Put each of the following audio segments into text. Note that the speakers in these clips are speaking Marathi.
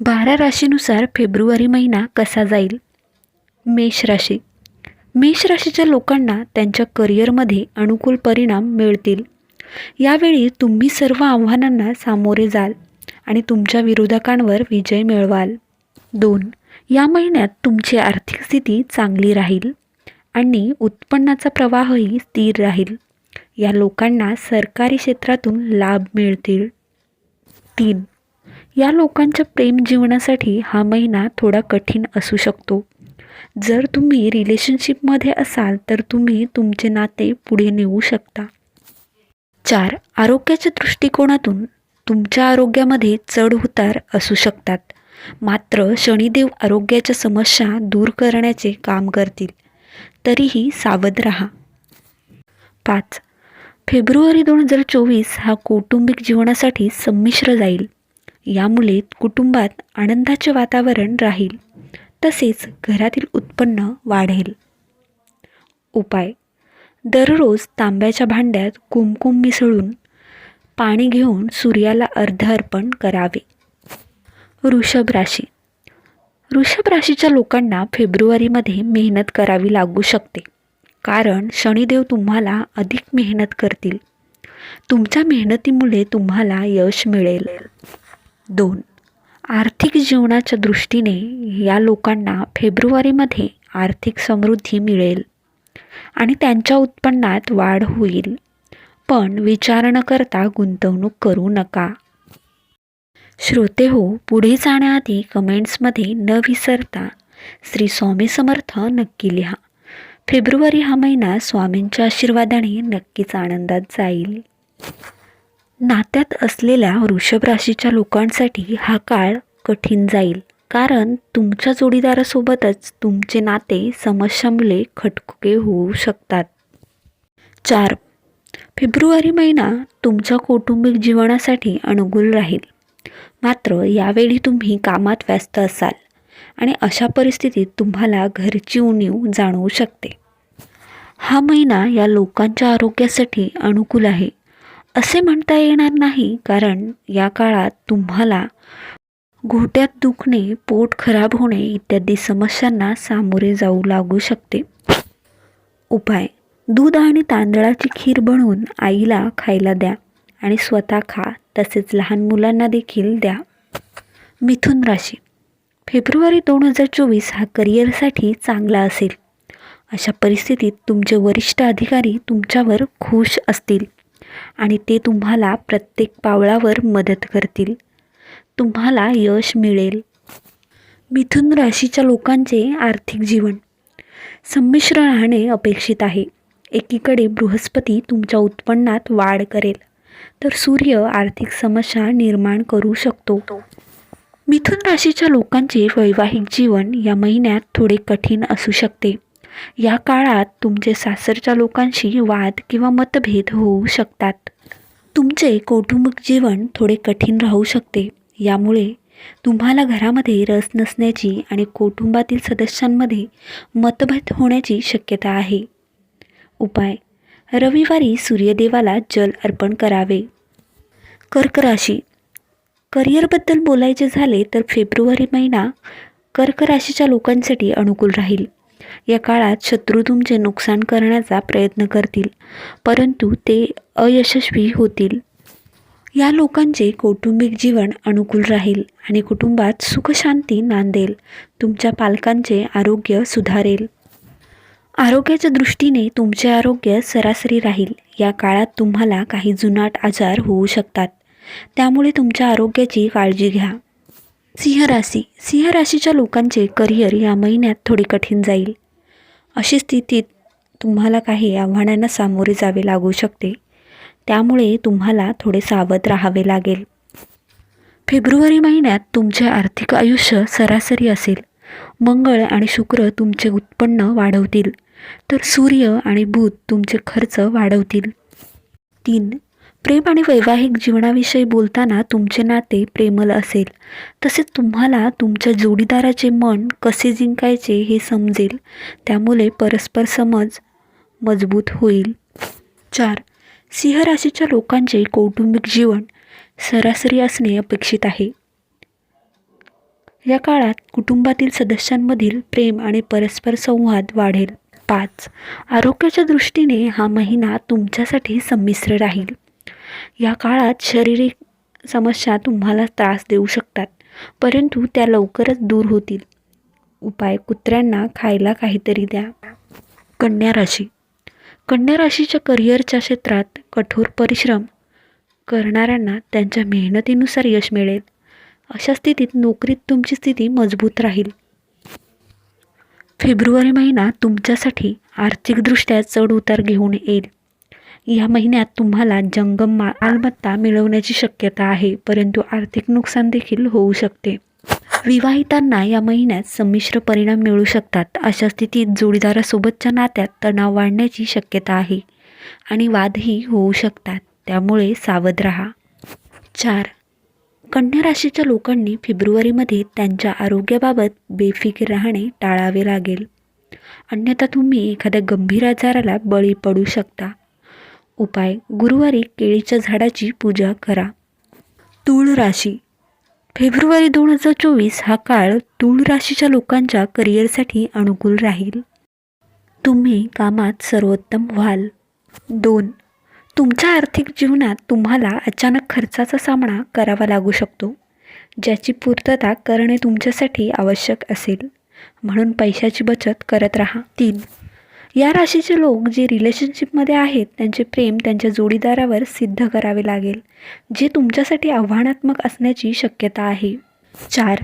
बारा राशीनुसार फेब्रुवारी महिना कसा जाईल? मेष राशी. मेष राशीच्या लोकांना त्यांच्या करिअरमध्ये अनुकूल परिणाम मिळतील. यावेळी तुम्ही सर्व आव्हानांना सामोरे जाल आणि तुमच्या विरोधकांवर विजय मिळवाल. दोन. या महिन्यात तुमची आर्थिक स्थिती चांगली राहील आणि उत्पन्नाचा प्रवाहही स्थिर राहील. या लोकांना सरकारी क्षेत्रातून लाभ मिळतील. तीन. या लोकांच्या प्रेम जीवनासाठी हा महिना थोडा कठीण असू शकतो. जर तुम्ही रिलेशनशिपमध्ये असाल तर तुम्ही तुमचे नाते पुढे नेऊ शकता. चार आरोग्याच्या दृष्टिकोनातून तुमच्या आरोग्यामध्ये चढ उतार असू शकतात. मात्र शनिदेव आरोग्याच्या समस्या दूर करण्याचे काम करतील. तरीही सावध राहा. पाच फेब्रुवारी दोन हजार चोवीस हा कौटुंबिक जीवनासाठी संमिश्र जाईल. यामुळे कुटुंबात आनंदाचे वातावरण राहील. तसेच घरातील उत्पन्न वाढेल. उपाय. दररोज तांब्याच्या भांड्यात कुमकुम मिसळून पाणी घेऊन सूर्याला अर्ध अर्पण करावे. वृषभ राशी. वृषभ राशीच्या लोकांना फेब्रुवारीमध्ये मेहनत करावी लागू शकते. कारण शनिदेव तुम्हाला अधिक मेहनत करतील. तुमच्या मेहनतीमुळे तुम्हाला यश मिळेल. दोन. आर्थिक जीवनाच्या दृष्टीने या लोकांना फेब्रुवारीमध्ये आर्थिक समृद्धी मिळेल आणि त्यांच्या उत्पन्नात वाढ होईल. पण विचार न करता गुंतवणूक करू नका. श्रोते हो पुढे जाण्याआधी कमेंट्समध्ये न विसरता श्री स्वामी समर्थ नक्की लिहा. फेब्रुवारी हा महिना स्वामींच्या आशीर्वादाने नक्कीच आनंदात जाईल. नात्यात असलेल्या वृषभ राशीच्या लोकांसाठी हा काळ कठीण जाईल. कारण तुमच्या जोडीदारासोबतच तुमचे नाते समशमले खटके होऊ शकतात. चार. फेब्रुवारी महिना तुमच्या कौटुंबिक जीवनासाठी अनुकूल राहील. मात्र यावेळी तुम्ही कामात व्यस्त असाल आणि अशा परिस्थितीत तुम्हाला घरची उणीव जाणवू शकते. हा महिना या लोकांच्या आरोग्यासाठी अनुकूल आहे. असे म्हणता येणार नाही कारण या काळात तुम्हाला घोट्यात दुखणे पोट खराब होणे इत्यादी समस्यांना सामोरे जाऊ लागू शकते. उपाय. दूध आणि तांदळाची खीर बनवून आईला खायला द्या आणि स्वतः खा तसेच लहान मुलांना देखील द्या. मिथुन राशी. फेब्रुवारी दोन हजार चोवीस हा करिअरसाठी चांगला असेल. अशा परिस्थितीत तुमचे वरिष्ठ अधिकारी तुमच्यावर खुश असतील. आणि ते तुम्हाला प्रत्येक पावलावर मदत करतील. तुम्हाला यश मिळेल. मिथुन राशीच्या लोकांचे आर्थिक जीवन. संमिश्र राहणे अपेक्षित आहे. एकीकडे बृहस्पती तुमच्या उत्पन्नात वाढ करेल तर सूर्य आर्थिक समस्या निर्माण करू शकतो. मिथुन राशीच्या लोकांचे वैवाहिक जीवन या महिन्यात थोडे कठीण असू शकते. या काळात तुमचे सासरच्या लोकांशी वाद किंवा मतभेद होऊ शकतात. तुमचे कौटुंबिक जीवन थोडे कठीण राहू शकते. यामुळे तुम्हाला घरामध्ये रस नसण्याची आणि कुटुंबातील सदस्यांमध्ये मतभेद होण्याची शक्यता आहे. उपाय. रविवारी सूर्यदेवाला जल अर्पण करावे. कर्क राशी करिअरबद्दल बोलायचे झाले तर फेब्रुवारी महिना कर्क राशीच्या लोकांसाठी अनुकूल राहील. या काळात शत्रू तुमचे नुकसान करण्याचा प्रयत्न करतील परंतु ते अयशस्वी होतील. या लोकांचे कौटुंबिक जीवन अनुकूल राहील आणि कुटुंबात सुखशांती नांदेल तुमच्या पालकांचे आरोग्य सुधारेल. आरोग्याच्या दृष्टीने तुमचे आरोग्य सरासरी राहील. या काळात तुम्हाला काही जुनाट आजार होऊ शकतात. त्यामुळे तुमच्या आरोग्याची काळजी घ्या. सिंह राशी. सिंह राशीच्या लोकांचे करिअर या महिन्यात थोडे कठीण जाईल. अशी स्थितीत तुम्हाला काही आव्हानांना सामोरे जावे लागू शकते. त्यामुळे तुम्हाला थोडे सावध राहावे लागेल. फेब्रुवारी महिन्यात तुमचे आर्थिक आयुष्य सरासरी असेल. मंगळ आणि शुक्र तुमचे उत्पन्न वाढवतील. तर सूर्य आणि बुध तुमचे खर्च वाढवतील. तीन प्रेम आणि वैवाहिक जीवनाविषयी बोलताना तुमचे नाते प्रेमल असेल. तसेच तुम्हाला तुमच्या जोडीदाराचे मन कसे जिंकायचे हे समजेल. त्यामुळे परस्पर समज मजबूत होईल. चार. सिंह राशीच्या लोकांचे कौटुंबिक जीवन सरासरी असणे अपेक्षित आहे. या काळात कुटुंबातील सदस्यांमधील प्रेम आणि परस्पर संवाद वाढेल. पाच. आरोग्याच्या दृष्टीने हा महिना तुमच्यासाठी संमिश्र राहील. या काळात शारीरिक समस्या तुम्हाला त्रास देऊ शकतात. परंतु त्या लवकरच दूर होतील. उपाय कुत्र्यांना खायला काहीतरी द्या. कन्या राशी. कन्या राशीच्या करिअरच्या क्षेत्रात कठोर परिश्रम करणाऱ्यांना त्यांच्या मेहनतीनुसार यश मिळेल. अशा स्थितीत नोकरीत तुमची स्थिती मजबूत राहील. फेब्रुवारी महिना तुमच्यासाठी आर्थिकदृष्ट्या चढ उतार घेऊन येईल. या महिन्यात तुम्हाला जंगम मालमत्ता मिळवण्याची शक्यता आहे परंतु आर्थिक नुकसान देखील होऊ शकते. विवाहितांना या महिन्यात संमिश्र परिणाम मिळू शकतात अशा स्थितीत जोडीदारासोबतच्या नात्यात तणाव वाढण्याची शक्यता आहे आणि वादही होऊ शकतात त्यामुळे सावध राहा. चार. कन्या राशीच्या लोकांनी फेब्रुवारीमध्ये त्यांच्या आरोग्याबाबत बेफिकीर राहणे टाळावे लागेल. अन्यथा तुम्ही एखाद्या गंभीर आजाराला बळी पडू शकता. उपाय गुरुवारी केळीच्या झाडाची पूजा करा. तूळ राशी. फेब्रुवारी दोन हजार चोवीस हा काळ तूळ राशीच्या लोकांच्या करिअरसाठी अनुकूल राहील. तुम्ही कामात सर्वोत्तम व्हाल. दोन. तुमच्या आर्थिक जीवनात तुम्हाला अचानक खर्चाचा सामना करावा लागू शकतो. ज्याची पूर्तता करणे तुमच्यासाठी आवश्यक असेल. म्हणून पैशाची बचत करत राहा. तीन. या राशीचे लोक जे रिलेशनशिपमध्ये आहेत त्यांचे प्रेम त्यांच्या जोडीदारावर सिद्ध करावे लागेल जे तुमच्यासाठी आव्हानात्मक असण्याची शक्यता आहे. चार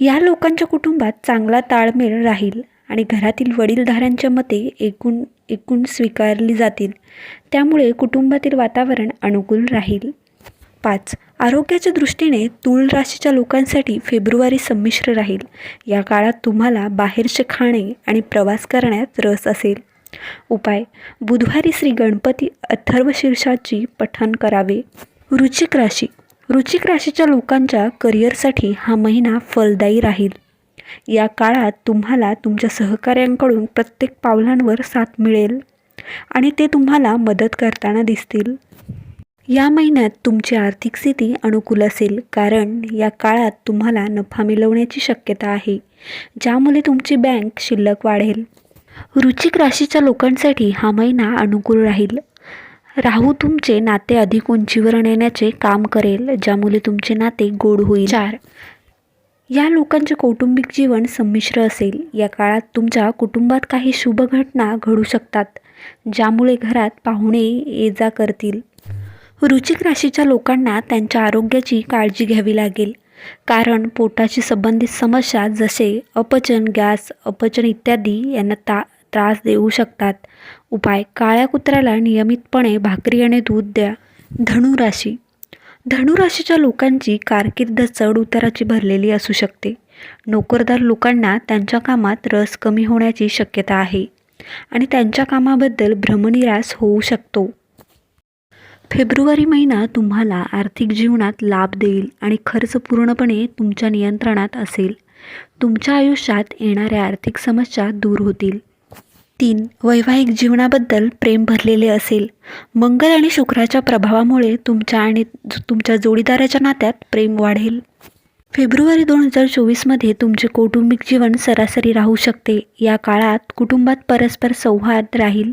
या लोकांच्या कुटुंबात चांगला ताळमेळ राहील आणि घरातील वडीलधाऱ्यांच्या मते एकूण एकूण स्वीकारली जातील. त्यामुळे कुटुंबातील वातावरण अनुकूल राहील. पाच आरोग्याच्या दृष्टीने तूळ राशीच्या लोकांसाठी फेब्रुवारी संमिश्र राहील. या काळात तुम्हाला बाहेरचे खाणे आणि प्रवास करण्यात रस असेल. उपाय. बुधवारी श्री गणपती अथर्व शीर्षाची पठण करावे. रुचिक राशी. रुचिक राशीच्या लोकांच्या करिअरसाठी हा महिना फलदायी राहील. या काळात तुम्हाला तुमच्या सहकाऱ्यांकडून प्रत्येक पावलांवर साथ मिळेल आणि ते तुम्हाला मदत करताना दिसतील. या महिन्यात तुमची आर्थिक स्थिती अनुकूल असेल कारण या काळात तुम्हाला नफा मिळवण्याची शक्यता आहे ज्यामुळे तुमची बँक शिल्लक वाढेल. वृश्चिक राशीच्या लोकांसाठी हा महिना अनुकूल राहील. राहू तुमचे नाते अधिक उंचीवर नेण्याचे काम करेल ज्यामुळे तुमचे नाते गोड होईल. चार. या लोकांचे कौटुंबिक जीवन संमिश्र असेल. या काळात तुमच्या कुटुंबात काही शुभ घटना घडू शकतात ज्यामुळे घरात पाहुणे ये जा करतील. वृश्चिक राशीच्या लोकांना त्यांच्या आरोग्याची काळजी घ्यावी लागेल. कारण पोटाशी संबंधित समस्या जसे अपचन गॅस अपचन इत्यादी यांना ता त्रास देऊ शकतात. उपाय काळ्या कुत्र्याला नियमितपणे भाकरी आणि दूध द्या. धनुराशी. धनुराशीच्या लोकांची कारकीर्द चढ उताराची भरलेली असू शकते. नोकरदार लोकांना त्यांच्या कामात रस कमी होण्याची शक्यता आहे आणि त्यांच्या कामाबद्दल भ्रमनिरास होऊ शकतो. फेब्रुवारी महिना तुम्हाला आर्थिक जीवनात लाभ देईल आणि खर्च पूर्णपणे तुमच्या नियंत्रणात असेल. तुमच्या आयुष्यात येणाऱ्या आर्थिक समस्या दूर होतील. तीन वैवाहिक जीवनाबद्दल प्रेम भरलेले असेल. मंगल आणि शुक्राच्या प्रभावामुळे तुमच्या आणि तुमच्या जोडीदाराच्या नात्यात प्रेम वाढेल. फेब्रुवारी दोन हजार चोवीसमध्ये तुमचे कौटुंबिक जीवन सरासरी राहू शकते. या काळात कुटुंबात परस्पर संवाद राहील.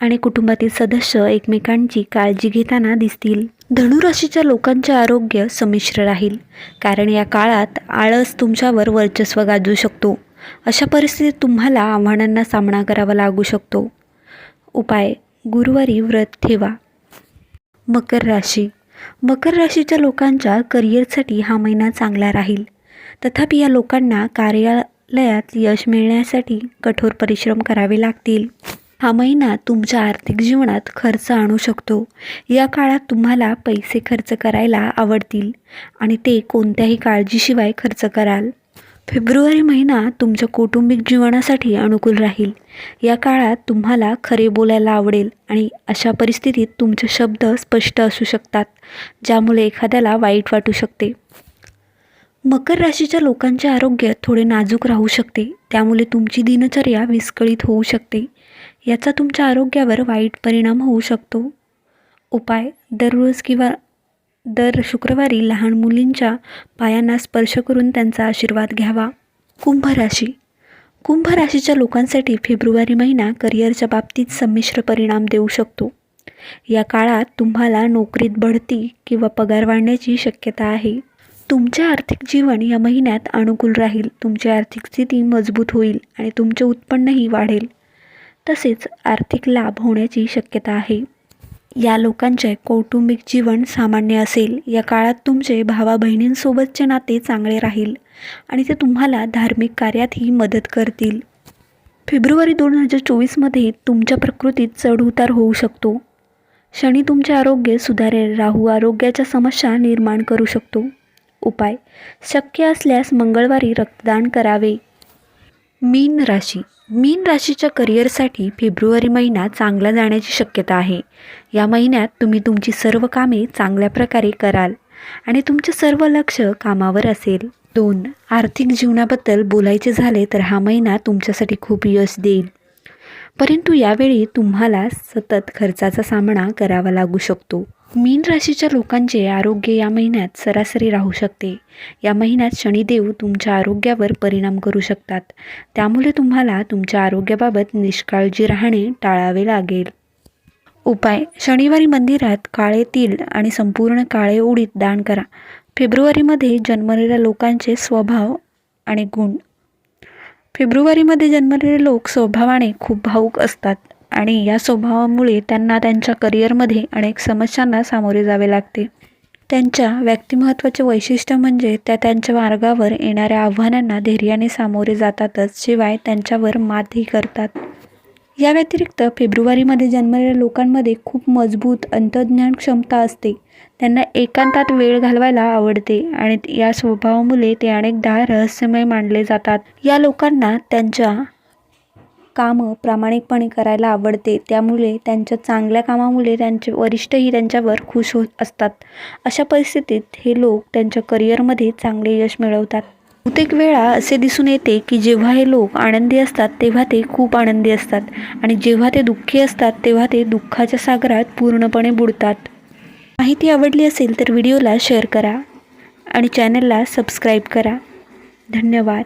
आणि कुटुंबातील सदस्य एकमेकांची काळजी घेताना दिसतील. धनुराशीच्या लोकांचे आरोग्य संमिश्र राहील. कारण या काळात आळस तुमच्यावर वर्चस्व गाजू शकतो. अशा परिस्थितीत तुम्हाला आव्हानांना सामना करावा लागू शकतो. उपाय गुरुवारी व्रत ठेवा. मकर राशी. मकर राशीच्या लोकांच्या करिअरसाठी हा महिना चांगला राहील. तथापि या लोकांना कार्यालयात यश मिळण्यासाठी कठोर परिश्रम करावे लागतील. हा महिना तुमच्या आर्थिक जीवनात खर्च आणू शकतो. या काळात तुम्हाला पैसे खर्च करायला आवडतील आणि ते कोणत्याही काळजीशिवाय खर्च कराल. फेब्रुवारी महिना तुमच्या कौटुंबिक जीवनासाठी अनुकूल राहील. या काळात तुम्हाला खरे बोलायला आवडेल आणि अशा परिस्थितीत तुमचे शब्द स्पष्ट असू शकतात ज्यामुळे एखाद्याला वाईट वाटू शकते. मकर राशीच्या लोकांचे आरोग्य थोडे नाजूक राहू शकते त्यामुळे तुमची दिनचर्या विस्कळीत होऊ शकते. याचा तुमच्या आरोग्यावर वाईट परिणाम होऊ शकतो. उपाय दररोज किंवा दर शुक्रवारी लहान मुलींच्या पायांना स्पर्श करून त्यांचा आशीर्वाद घ्यावा. कुंभ राशी. कुंभ राशीच्या लोकांसाठी फेब्रुवारी महिना करिअरच्या बाबतीत संमिश्र परिणाम देऊ शकतो. या काळात तुम्हाला नोकरीत बढती किंवा पगार वाढण्याची शक्यता आहे. तुमचे आर्थिक जीवन या महिन्यात अनुकूल राहील. तुमची आर्थिक स्थिती मजबूत होईल आणि तुमचे उत्पन्नही वाढेल. तसेच आर्थिक लाभ होण्याची शक्यता आहे. या लोकांचे कौटुंबिक जीवन सामान्य असेल. या काळात तुमचे भावा बहिणींसोबतचे नाते चांगले राहील आणि ते तुम्हाला धार्मिक कार्यातही मदत करतील. फेब्रुवारी दोन हजार चोवीसमध्ये तुमच्या प्रकृतीत चढउतार होऊ शकतो. शनी तुमचे आरोग्य सुधारेल. राहू आरोग्याच्या समस्या निर्माण करू शकतो. उपाय शक्य असल्यास मंगळवारी रक्तदान करावे. मीन राशी. मीन राशीच्या करिअरसाठी फेब्रुवारी महिना चांगला जाण्याची शक्यता आहे. या महिन्यात तुम्ही तुमची सर्व कामे चांगल्या प्रकारे कराल आणि तुमचे सर्व लक्ष कामावर असेल. दोन आर्थिक जीवनाबद्दल बोलायचे झाले तर हा महिना तुमच्यासाठी खूप यश देईल. परंतु यावेळी तुम्हाला सतत खर्चाचा सामना करावा लागू शकतो. मीन राशीच्या लोकांचे आरोग्य या महिन्यात सरासरी राहू शकते. या महिन्यात शनिदेव तुमच्या आरोग्यावर परिणाम करू शकतात. त्यामुळे तुम्हाला तुमच्या आरोग्याबाबत निष्काळजी राहणे टाळावे लागेल. उपाय. शनिवारी मंदिरात काळे तिल आणि संपूर्ण काळे उडीद दान करा. फेब्रुवारीमध्ये जन्मलेल्या लोकांचे स्वभाव आणि गुण. फेब्रुवारीमध्ये जन्मलेले लोक स्वभावाने खूप भावूक असतात. आणि या स्वभावामुळे त्यांना त्यांच्या करिअरमध्ये अनेक समस्यांना सामोरे जावे लागते. त्यांच्या व्यक्तिमत्वाचे वैशिष्ट्य म्हणजे त्या त्यांच्या मार्गावर येणाऱ्या आव्हानांना धैर्याने सामोरे जातातच शिवाय त्यांच्यावर मातही करतात. या व्यतिरिक्त फेब्रुवारीमध्ये जन्मलेल्या लोकांमध्ये खूप मजबूत अंतर्ज्ञान क्षमता असते. त्यांना एकांतात वेळ घालवायला आवडते आणि या स्वभावामुळे ते अनेकदा रहस्यमय मानले जातात. या लोकांना त्यांच्या कामं प्रामाणिकपणे करायला आवडते. त्यामुळे त्यांच्या चांगल्या कामामुळे त्यांचे वरिष्ठही त्यांच्यावर खुश होत असतात. अशा परिस्थितीत हे लोक त्यांच्या करिअरमध्ये चांगले यश मिळवतात. बहुतेक वेळा असे दिसून येते की जेव्हा हे लोक आनंदी असतात तेव्हा ते खूप आनंदी असतात. आणि जेव्हा ते दुःखी असतात तेव्हा ते दुःखाच्या सागरात पूर्णपणे बुडतात. माहिती आवडली असेल तर व्हिडिओला शेअर करा आणि चॅनलला सबस्क्राईब करा. धन्यवाद.